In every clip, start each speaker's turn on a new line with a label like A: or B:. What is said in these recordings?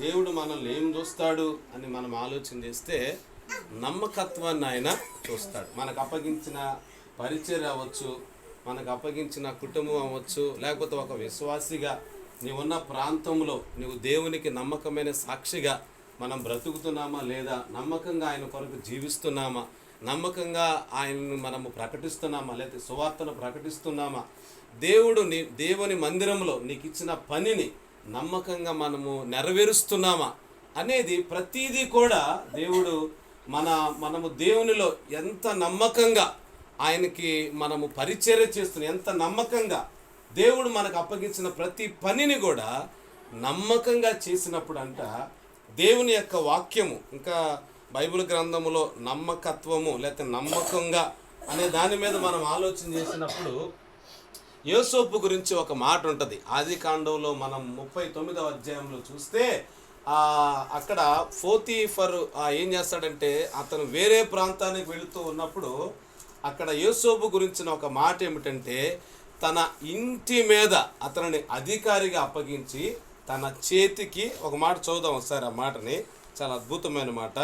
A: దేవుడు మనల్ని ఏం చూస్తాడు అని మనం ఆలోచన చేస్తే నమ్మకత్వాన్ని ఆయన చూస్తాడు. మనకు అప్పగించిన పరిచయం అవ్వచ్చు మనకు అప్పగించిన కుటుంబం అవ్వచ్చు లేకపోతే ఒక విశ్వాసిగా నీవున్న ప్రాంతంలో నీవు దేవునికి నమ్మకమైన సాక్షిగా మనం బ్రతుకుతున్నామా లేదా నమ్మకంగా ఆయన కొరకు జీవిస్తున్నామా నమ్మకంగా ఆయనను మనము ప్రకటిస్తున్నామా లేకపోతే సువార్తను ప్రకటిస్తున్నామా దేవుడు నీ దేవుని మందిరంలో నీకు ఇచ్చిన పనిని నమ్మకంగా మనము నెరవేరుస్తున్నామా అనేది ప్రతిదీ కూడా దేవుడు మన మనము దేవునిలో ఎంత నమ్మకంగా ఆయనకి మనము పరిచర్య చేస్తున్న ఎంత నమ్మకంగా దేవుడు మనకు అప్పగించిన ప్రతి పనిని కూడా నమ్మకంగా చేసినప్పుడు అంట దేవుని యొక్క వాక్యము. ఇంకా బైబిల్ గ్రంథములో నమ్మకత్వము లేకపోతే నమ్మకంగా అనే దాని మీద మనం ఆలోచన చేసినప్పుడు యోసోపు గురించి ఒక మాట ఉంటుంది. ఆది కాండంలో మనం ముప్పై తొమ్మిదవ అధ్యాయంలో చూస్తే అక్కడ ఫోతీఫర్ ఏం చేస్తాడంటే అతను వేరే ప్రాంతానికి వెళుతూ ఉన్నప్పుడు అక్కడ యోసోపు గురించిన ఒక మాట ఏమిటంటే తన ఇంటి మీద అతనిని అధికారిగా అప్పగించి తన చేతికి ఒక మాట చదువుదాం ఒకసారి ఆ మాటని. చాలా అద్భుతమైన మాట.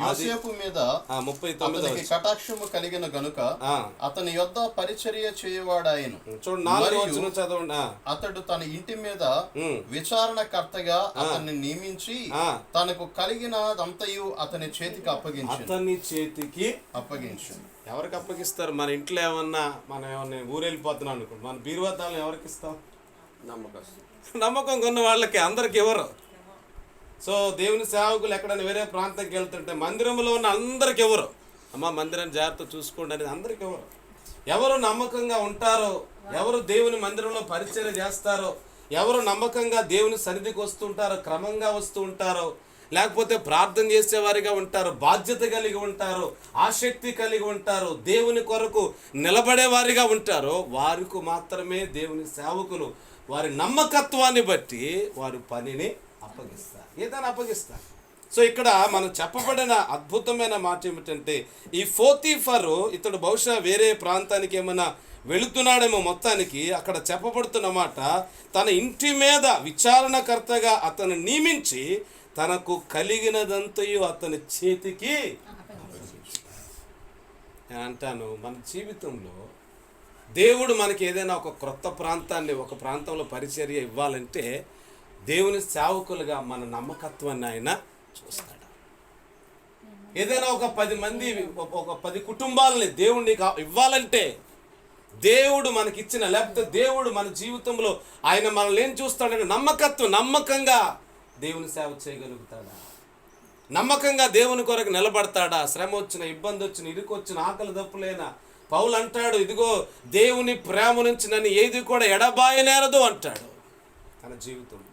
B: యోసేపు మీద
A: ఆ, ముప్పై
B: అతనికి కటాక్షము కలిగిన గనుక
A: ఆ,
B: అతని యొద్ద పరిచర్య చేయువాడాయను.
A: చూడండి చదవండి ఆ,
B: అతడు తన ఇంటి మీద విచారణకర్తగా అతన్ని నియమించి. తనకు కలిగినదంతయు అతని చేతికి అప్పగించు
A: అతని చేతికి
B: అప్పగించు
A: ఎవరికి అప్పగిస్తారు? మన ఇంట్లో ఏమన్నా మనం ఏమన్నా ఊరెళ్ళిపోతున్నాం అనుకో మన బీరువాతాలను ఎవరికి ఇస్తాం
C: నమ్మకం
A: నమ్మకం కొన్న వాళ్ళకి అందరికి ఎవరు? సో దేవుని సేవకులు ఎక్కడైనా వేరే ప్రాంతానికి వెళ్తుంటే మందిరంలో ఉన్న అందరికి ఎవరు? అమ్మ మందిరం జాగ్రత్త చూసుకోండి అనేది అందరికి ఎవరు? ఎవరు నమ్మకంగా ఉంటారో ఎవరు దేవుని మందిరంలో పరిచయం చేస్తారో ఎవరు నమ్మకంగా దేవుని సన్నిధికి వస్తుంటారో క్రమంగా వస్తూ ఉంటారో లేకపోతే ప్రార్థన చేసేవారిగా ఉంటారు బాధ్యత కలిగి ఉంటారు ఆసక్తి కలిగి ఉంటారు దేవుని కొరకు నిలబడేవారిగా ఉంటారో వారికి మాత్రమే దేవుని సేవకులు వారి నమ్మకత్వాన్ని బట్టి వారి పనిని అప్పగిస్తారు ఏదైనా అప్పగిస్తారు సో ఇక్కడ మనం చెప్పబడిన అద్భుతమైన మాట ఏమిటంటే ఈ ఫోతీఫర్ ఇతడు బహుశా వేరే ప్రాంతానికి ఏమైనా వెళుతున్నాడేమో మొత్తానికి అక్కడ చెప్పబడుతున్న మాట తన ఇంటి మీద విచారణకర్తగా అతను నియమించి తనకు కలిగినదంతయు అతని చేతికి అంటాను మన జీవితంలో దేవుడు మనకి ఏదైనా ఒక క్రొత్త ప్రాంతాన్ని ఒక ప్రాంతంలో పరిచర్య ఇవ్వాలంటే దేవుని సేవకులుగా మన నమ్మకత్వాన్ని ఆయన చూస్తాడు. ఏదైనా ఒక పది మంది ఒక- పది కుటుంబాలని దేవుడిని ఇవ్వాలంటే దేవుడు మనకిచ్చిన లేకపోతే దేవుడు మన జీవితంలో ఆయన మనల్ని ఏం చూస్తాడంటే నమ్మకత్వం నమ్మకంగా దేవుని సేవ చేయగలుగుతాడా? నమ్మకంగా దేవుని కొరకు నిలబడతాడా? శ్రమ వచ్చిన ఇబ్బంది వచ్చిన ఇరుకు వచ్చిన ఆకలి దప్పులైనా. పౌలు అంటాడు ఇదిగో దేవుని ప్రేమ నుంచి నన్ను ఏది కూడా ఎడబాయనేరదు అంటాడు తన జీవితంలో.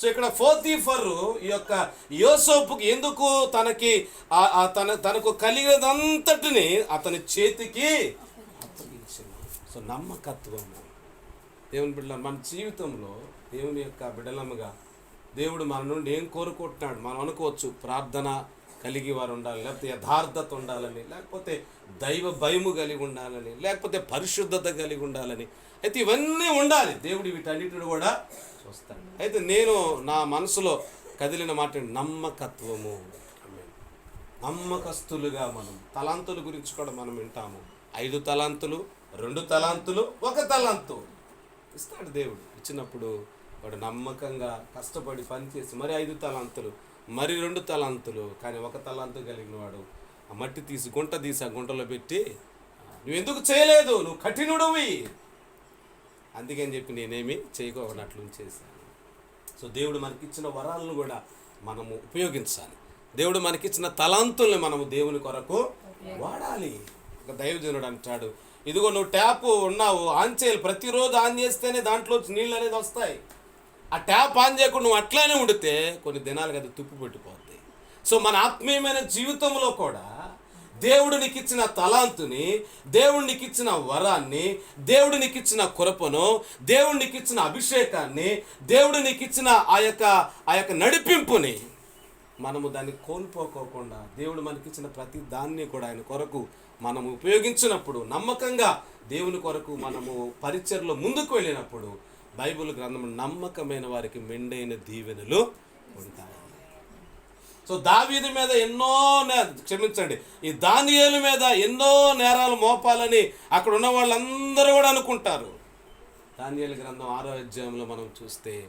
A: సో ఇక్కడ ఫోతీఫర్ ఈ యొక్క యోసోపుకి ఎందుకు తనకి తన తనకు కలిగినదంతటిని అతని చేతికి అప్పగించింది. సో నమ్మకత్వము. దేవుని బిడ్డల మన జీవితంలో దేవుని యొక్క బిడలముగా దేవుడు మన నుండి ఏం కోరుకుంటున్నాడు మనం అనుకోవచ్చు ప్రార్థన కలిగి వారు ఉండాలి లేకపోతే యథార్థత ఉండాలని లేకపోతే దైవ భయము కలిగి ఉండాలని లేకపోతే పరిశుద్ధత కలిగి ఉండాలని. అయితే ఇవన్నీ ఉండాలి. దేవుడు వీటన్నిటిని కూడా అయితే నేను నా మనసులో కదిలిన మాట నమ్మకత్వము. నమ్మకస్తులుగా మనం తలాంతుల గురించి కూడా మనం వింటాము. ఐదు తలాంతులు రెండు తలాంతులు ఒక తలాంతు. ఇస్తాడు దేవుడు. ఇచ్చినప్పుడు వాడు నమ్మకంగా కష్టపడి పనిచేసి మరి ఐదు తలాంతులు మరి రెండు తలాంతులు కానీ ఒక తలాంతు కలిగిన వాడు ఆ మట్టి తీసి గుంట తీసి ఆ గుంటలో పెట్టి నువ్వు ఎందుకు చేయలేదు? నువ్వు కఠినుడవి. అందుకని చెప్పి నేనేమి చేయకోనట్లు చేశాను. సో దేవుడు మనకిచ్చిన వరాలను కూడా మనము ఉపయోగించాలి. దేవుడు మనకిచ్చిన తలాంతుల్ని మనము దేవుని కొరకు వాడాలి. ఒక దైవజనుడు అంటాడు ఇదిగో నువ్వు ట్యాప్ ఉన్నావు ఆన్ చేయాలి. ప్రతిరోజు ఆన్ చేస్తేనే దాంట్లో నీళ్ళు అనేది వస్తాయి. ఆ ట్యాప్ ఆన్ చేయకుండా నువ్వు అట్లానే ఉండితే కొన్ని దినాలకు అది తుప్పు పెట్టిపోద్ది. సో మన ఆత్మీయమైన జీవితంలో కూడా దేవుడు నీకు ఇచ్చిన తలాంతుని దేవుడు నీకు ఇచ్చిన వరాన్ని దేవుడు నీకు ఇచ్చిన కృపను దేవుడు నీకు ఇచ్చిన అభిషేకాన్ని దేవుడు నీకు ఇచ్చిన ఆ యొక్క ఆ యొక్క నడిపింపుని మనము దాన్ని కోల్పోకోకుండా దేవుడు మనకిచ్చిన ప్రతి దాన్ని కూడా ఆయన కొరకు మనము ఉపయోగించినప్పుడు నమ్మకంగా దేవుని కొరకు మనము పరిచయలో ముందుకు వెళ్ళినప్పుడు బైబిల్ గ్రంథం నమ్మకమైన వారికి మెండైన దీవెనలు ఉంటాయి. సో దావీది మీద ఎన్నో నే- క్షమించండి. ఈ దానియేలు మీద ఎన్నో నేరాలు మోపాలని అక్కడ ఉన్న వాళ్ళందరూ కూడా అనుకుంటారు. దానియేలు గ్రంథం ఆరో అధ్యాయంలో మనం చూస్తే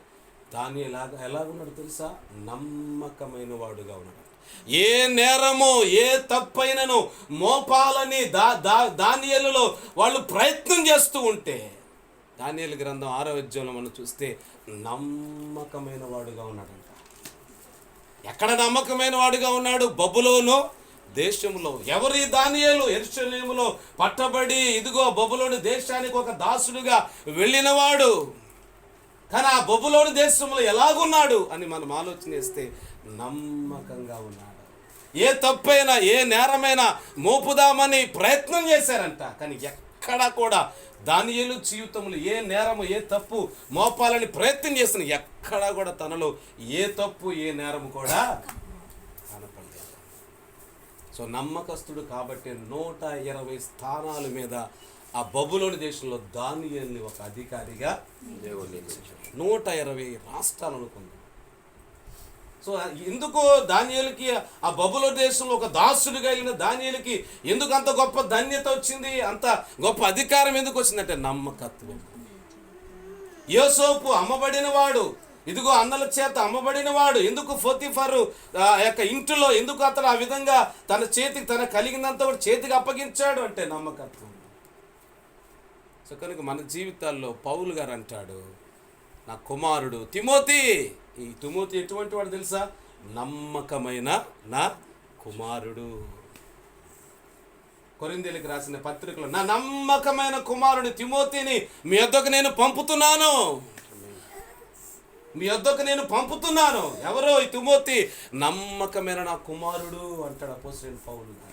A: దాని ఎలా ఎలా ఉన్నాడు తెలుసా? నమ్మకమైన వాడుగా ఉన్నాడు. ఏ నేరము ఏ తప్పైనను మోపాలని దా దా దానియాలలో వాళ్ళు ప్రయత్నం చేస్తూ ఉంటే దానియాల గ్రంథం ఆరో అధ్యాయంలో మనం చూస్తే నమ్మకమైన వాడుగా ఉన్నాడంట. ఎక్కడ నమ్మకమైన వాడుగా ఉన్నాడు బబులోను దేశంలో ఎవరి దానియలు ఎరుషలేములో పట్టబడి ఇదిగో బొబులోని దేశానికి ఒక దాసుడుగా వెళ్ళినవాడు? కానీ ఆ బొబులోని దేశంలో ఎలాగున్నాడు అని మనం ఆలోచన చేస్తే నమ్మకంగా ఉన్నాడు. ఏ తప్పైనా ఏ నేరమైనా మోపుదామని ప్రయత్నం చేశారంట. కానీ ఎక్కడా కూడా దానియేలు జీవితంలో ఏ నేరము ఏ తప్పు మోపాలని ప్రయత్నం చేసిన ఎక్కడా కూడా తనలో ఏ తప్పు ఏ నేరము కూడా కనపడలేదు సో నమ్మకస్తుడు కాబట్టి నూట ఇరవై స్థానాల మీద ఆ బబులోని దేశంలో దానియేల్ని ఒక అధికారిగా. నూట ఇరవై రాష్ట్రాలు అనుకుంది సో ఎందుకు ధాన్యాలకి ఆ బబుల దేశంలో ఒక దాసుడిగా వెళ్ళిన దానియేలుకి ఎందుకు అంత గొప్ప ధన్యత వచ్చింది? అంత గొప్ప అధికారం ఎందుకు వచ్చిందంటే నమ్మకత్వం. యోసోపు అమ్మబడిన వాడు ఇదిగో అన్నల చేత అమ్మబడిన వాడు ఎందుకు ఫోతిఫరు ఆ యొక్క ఇంటిలో ఎందుకు అతను ఆ విధంగా తన చేతికి తన కలిగినంత కూడా చేతికి అప్పగించాడు అంటే నమ్మకత్వం. సో కనుక మన జీవితాల్లో పౌలు గారు అంటాడు నా కుమారుడు తిమోతి. ఈ తిమోతి ఎటువంటి వాడు తెలుసా? నమ్మకమైన నా కుమారుడు. కొరిందేలికి రాసిన పత్రికలో నా నమ్మకమైన కుమారుడు తిమోతిని మీ వద్దకు నేను పంపుతున్నాను. మీ వద్దకు నేను పంపుతున్నాను. ఎవరో ఈ తిమోతి? నమ్మకమైన నా కుమారుడు అంటాడు అపోజిట్ పౌరుడు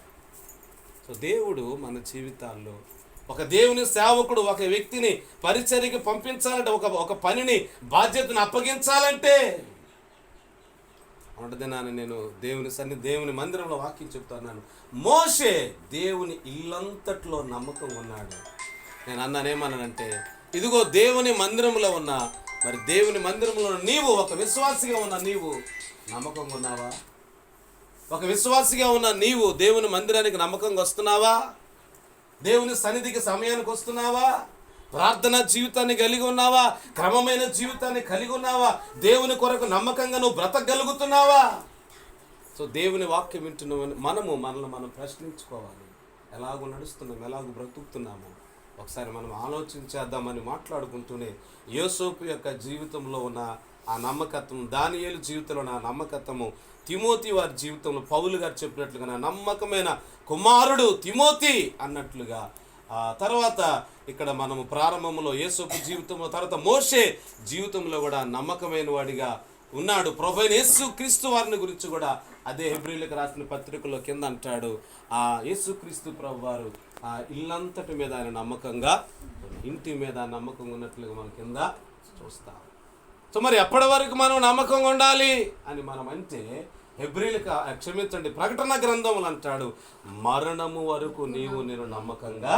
A: సో దేవుడు మన జీవితాల్లో ఒక దేవుని సేవకుడు ఒక వ్యక్తిని పరిచర్యకి పంపించాలంటే ఒక ఒక పనిని బాధ్యతను అప్పగించాలంటే ఉండదినాన్ని నేను దేవుని సన్ని దేవుని మందిరంలో వాక్యం చెప్తున్నాను. మోషే దేవుని ఇల్లంతట్లో నమ్మకం ఉన్నాడు. నేను అన్నానేమన్నానంటే ఇదిగో దేవుని మందిరంలో ఉన్న మరి దేవుని మందిరంలో నీవు ఒక విశ్వాసిగా ఉన్న నీవు నమ్మకంగా ఉన్నావా? ఒక విశ్వాసిగా ఉన్న నీవు దేవుని మందిరానికి నమ్మకంగా వస్తున్నావా? దేవుని సన్నిధికి సమయానికి వస్తున్నావా? ప్రార్థన జీవితాన్ని కలిగి ఉన్నావా? క్రమమైన జీవితాన్ని కలిగి ఉన్నావా? దేవుని కొరకు నమ్మకంగా నువ్వు బ్రతకగలుగుతున్నావా? సో దేవుని వాక్యం వింటున్న మనము మనల్ని మనం ప్రశ్నించుకోవాలి. ఎలాగో నడుస్తున్నాం ఎలాగో బ్రతుకుతున్నాము? ఒకసారి మనం ఆలోచించేద్దామని మాట్లాడుకుంటూనే యోసోపు యొక్క జీవితంలో ఉన్న ఆ నమ్మకత్వం దానియేలు జీవితంలో నా నమ్మకత్వము. తిమోతి వారి జీవితంలో పౌలు గారు చెప్పినట్లుగా నా నమ్మకమైన కుమారుడు తిమోతి అన్నట్లుగా. ఆ తర్వాత ఇక్కడ మనము ప్రారంభంలో యేసోపు జీవితంలో తర్వాత మోషే జీవితంలో కూడా నమ్మకమైన వాడిగా ఉన్నాడు. ప్రొఫైన్ యేసు క్రీస్తు వారిని గురించి కూడా అదే హెబ్రిలకు రాసిన పత్రికలో కింద అంటాడు. ఆ యేసు క్రీస్తు ప్రభు వారు ఆ ఇల్లంతటి మీద ఆయన నమ్మకంగా ఇంటి మీద నమ్మకం ఉన్నట్లుగా మన కింద చూస్తాం. సో మరి ఎప్పటి వరకు మనం నమ్మకంగా ఉండాలి? అని మనం అంటే హెబ్రిలకు క్షమించండి ప్రకటన గ్రంథములు అంటాడు మరణము వరకు నీవు నేను నమ్మకంగా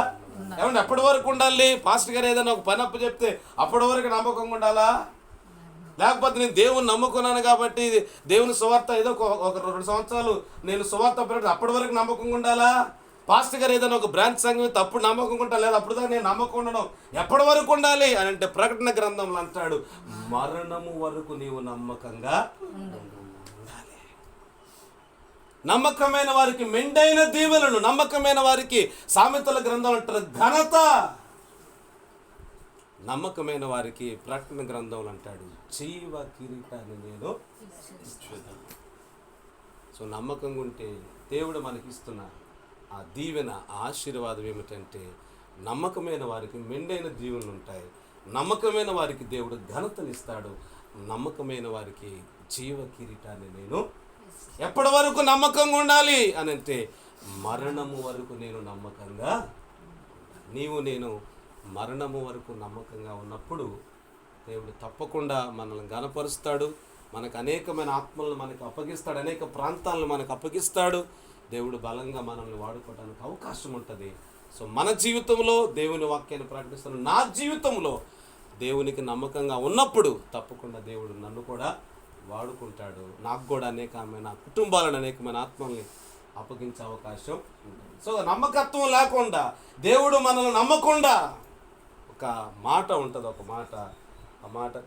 A: ఏమంటే ఎప్పటి వరకు ఉండాలి? పాస్టర్ గారు ఏదైనా ఒక పని అప్పు చెప్తే అప్పటి వరకు నమ్మకంగా ఉండాలా? లేకపోతే నేను దేవుని నమ్ముకున్నాను కాబట్టి దేవుని సువార్త ఏదో ఒక ఒక రెండు సంవత్సరాలు నేను సువార్త పెట్టి అప్పటి వరకు నమ్మకంగా ఉండాలా? పాస్టర్ గారు ఏదైనా ఒక బ్రాంచ్ సంఘం తప్పుడు నమ్మకం ఉంటా లేదా అప్పుడు నేను నమ్మకం ఉండడం. ఎప్పటి వరకు ఉండాలి అని అంటే ప్రకటన గ్రంథంలో అంటాడు మరణము వరకు నీవు నమ్మకంగా ఉండాలి. నమ్మకమైన వారికి మెండైన దీవెనలు నమ్మకమైన వారికి సామెతల గ్రంథం అంటారు ఘనత. నమ్మకమైన వారికి ప్రకటన గ్రంథంలో అంటాడు జీవ కిరీటాన్ని నేను సో నమ్మకంగా ఉంటే దేవుడు మనకి ఆ దీవెన ఆశీర్వాదం ఏమిటంటే నమ్మకమైన వారికి మెండైన దీవెనలు ఉంటాయి. నమ్మకమైన వారికి దేవుడు ఘనతనిస్తాడు. నమ్మకమైన వారికి జీవ కిరీటాన్ని నేను ఎప్పటి వరకు నమ్మకంగా ఉండాలి అని అంటే మరణము వరకు నేను నమ్మకంగా నీవు నేను మరణము వరకు నమ్మకంగా ఉన్నప్పుడు దేవుడు తప్పకుండా మనల్ని గనపరుస్తాడు మనకు అనేకమైన ఆత్మలను మనకు అప్పగిస్తాడు. అనేక ప్రాంతాలను మనకు అప్పగిస్తాడు. దేవుడు బలంగా మనల్ని వాడుకోవడానికి అవకాశం ఉంటుంది. సో మన జీవితంలో దేవుని వాక్యాన్ని ప్రకటిస్తున్న నా జీవితంలో దేవునికి నమ్మకంగా ఉన్నప్పుడు తప్పకుండా దేవుడు నన్ను కూడా వాడుకుంటాడు. నాకు కూడా అనేకమైన కుటుంబాలను అనేకమైన ఆత్మల్ని అప్పగించే అవకాశం ఉంటుంది. సో నమ్మకత్వం లేకుండా దేవుడు మనల్ని నమ్మకుండా ఒక మాట ఉంటుంది ఒక మాట. ఆ మాట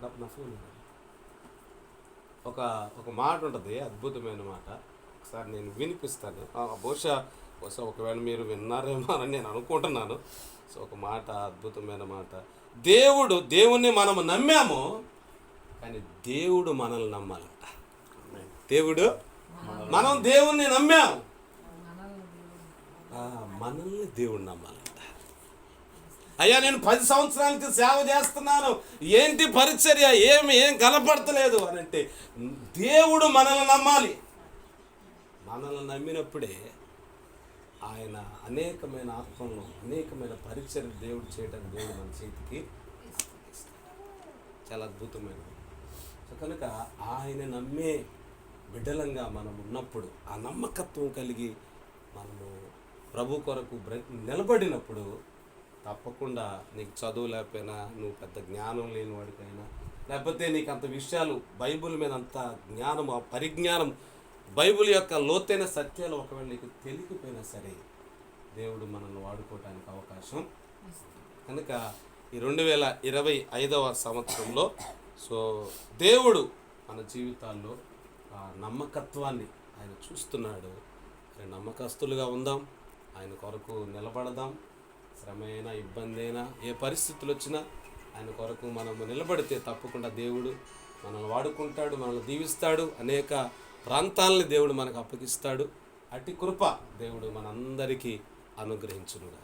A: ఒక ఒక మాట ఉంటుంది అద్భుతమైన మాట. ఒకసారి నేను వినిపిస్తాను. బహుశా బహుశా ఒకవేళ మీరు విన్నారేమో అని నేను అనుకుంటున్నాను. సో ఒక మాట అద్భుతమైన మాట. దేవుడు దేవుణ్ణి మనము నమ్మాము కానీ దేవుడు మనల్ని నమ్మాలంట. దేవుడు మనం దేవుణ్ణి నమ్మాము. మనల్ని దేవుడు నమ్మాలంట. అయ్యా నేను పది సంవత్సరాలకి సేవ చేస్తున్నాను. ఏంటి పరిచర్య? ఏమి ఏం కనపడతలేదు అని అంటే దేవుడు మనల్ని నమ్మాలి. మనల్ని నమ్మినప్పుడే ఆయన అనేకమైన ఆత్మలను అనేకమైన పరీక్షలు దేవుడు చేయడం దేవుడు మన చేతికి చాలా అద్భుతమైనది. సో కనుక ఆయన నమ్మే బిడ్డలంగా మనం ఉన్నప్పుడు ఆ నమ్మకత్వం కలిగి మనము ప్రభు కొరకు బ్ర- నిలబడినప్పుడు తప్పకుండా నీకు చదువు లేకపోయినా నువ్వు పెద్ద జ్ఞానం లేని వాడికైనా లేకపోతే నీకు అంత విషయాలు బైబిల్ మీద అంత జ్ఞానం ఆ పరిజ్ఞానం బైబిల్ యొక్క లోతైన సత్యాలు ఒకవేళ నీకు తెలియకపోయినా సరే దేవుడు మనల్ని వాడుకోవడానికి అవకాశం కనుక ఈ రెండు వేల ఇరవై ఐదవ సంవత్సరంలో సో దేవుడు మన జీవితాల్లో ఆ నమ్మకత్వాన్ని ఆయన చూస్తున్నాడు. నమ్మకస్తులుగా ఉందాం ఆయన కొరకు నిలబడదాం. శ్రమ అయినా ఇబ్బంది అయినా ఏ పరిస్థితులు వచ్చినా ఆయన కొరకు మనము నిలబడితే తప్పకుండా దేవుడు మనల్ని వాడుకుంటాడు మనల్ని దీవిస్తాడు. అనేక ప్రాంతాలని దేవుడు మనకు అప్పగిస్తాడు. అట్టి కృప దేవుడు మనందరికీ అనుగ్రహించునుగా